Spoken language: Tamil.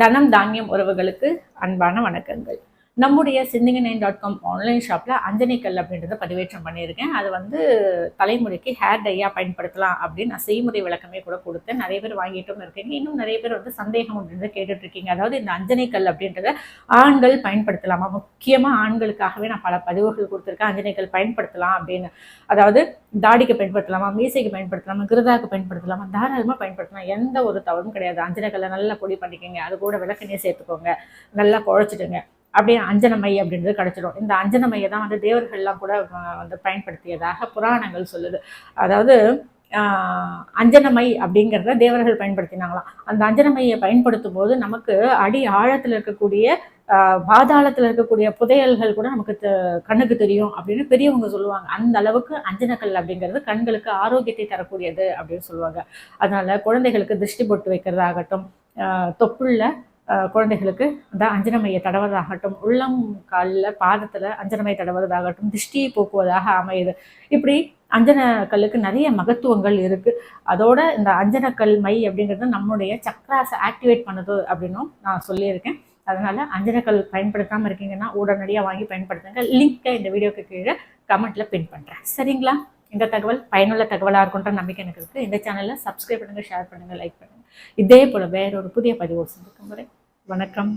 தனம் தானியம் உறவுகளுக்கு அன்பான வணக்கங்கள். நம்முடைய சிந்திங்க நைன் டாட் காம் ஆன்லைன் ஷாப்பில் அஞ்சனைக்கல் அப்படின்றத பதிவேற்றம் பண்ணியிருக்கேன். அது வந்து தலைமுறைக்கு ஹேர் டையாக பயன்படுத்தலாம் அப்படின்னு நான் செய்முறை விளக்கமே கூட கொடுத்தேன். நிறைய பேர் வாங்கிட்டும் இருக்கீங்க. இன்னும் நிறைய பேர் வந்து சந்தேகம் அப்படின்றத கேட்டுட்ருக்கீங்க. அதாவது இந்த அஞ்சனைக்கல் அப்படின்றத ஆண்கள் பயன்படுத்தலாமா? முக்கியமாக ஆண்களுக்காகவே நான் பல பதிவுகள் கொடுத்துருக்கேன். அஞ்சனைக்கல் பயன்படுத்தலாம் அப்படின்னு. அதாவது தாடிக்கு பயன்படுத்தலாமா? மீசைக்கு பயன்படுத்தலாமா? கிருதாக்கு பயன்படுத்தலாமா? தாராளமாக பயன்படுத்தலாம். எந்த ஒரு தவறும் கிடையாது. அஞ்சனைக்கல்லை நல்லா பொடி பண்ணிக்கோங்க. அது கூட விளக்கெண்ணெய் சேர்த்துக்கோங்க. நல்லா குழச்சிடுங்க. அப்படியே அஞ்சனமை அப்படின்றது கிடைச்சிடும். இந்த அஞ்சனமையை தான் வந்து தேவர்கள்லாம் கூட வந்து பயன்படுத்தியதாக புராணங்கள் சொல்லுது. அதாவது ஆஹ், அஞ்சனமை அப்படிங்கிறத தேவர்கள் பயன்படுத்தினாங்களாம். அந்த அஞ்சனமையை பயன்படுத்தும் போது நமக்கு அடி ஆழத்தில் இருக்கக்கூடிய ஆஹ், பாதாளத்தில் இருக்கக்கூடிய புதையல்கள் கூட நமக்கு கண்ணுக்கு தெரியும் அப்படின்னு பெரியவங்க சொல்லுவாங்க. அந்த அளவுக்கு அஞ்சனக்கல் அப்படிங்கிறது கண்களுக்கு ஆரோக்கியத்தை தரக்கூடியது அப்படின்னு சொல்லுவாங்க. அதனால குழந்தைகளுக்கு திருஷ்டி பொட்டு வைக்கிறதாகட்டும் தொப்புள்ள குழந்தைகளுக்கு அந்த அஞ்சனமையை தடவதாகட்டும் உள்ளம் காலில் பாதத்தில் அஞ்சனமை தடவதாகட்டும் திருஷ்டியை போக்குவதாக அமையுது. இப்படி அஞ்சனக்கல்லுக்கு நிறைய மகத்துவங்கள் இருக்குது அதோட இந்த அஞ்சனக்கல் மை அப்படிங்கிறது நம்முடைய சக்ராஸை ஆக்டிவேட் பண்ணுது அப்படின்னும் நான் சொல்லியிருக்கேன். அதனால் அஞ்சனக்கல் பயன்படுத்தாமல் இருக்கீங்கன்னா உடனடியாக வாங்கி பயன்படுத்துங்க. லிங்க்கை இந்த வீடியோக்கு கீழே கமெண்ட்டில் பின் பண்ணுறேன் சரிங்களா? இந்த தகவல் பயனுள்ள தகவலாக இருக்குன்ற நம்பிக்கை எனக்கு இருக்குது இந்த சேனலில் சப்ஸ்கிரைப் பண்ணுங்கள் ஷேர் பண்ணுங்கள் லைக் பண்ணுங்கள் இதே போல் வேற ஒரு புதிய பதிவு சந்திக்கும் முறை வணக்கம்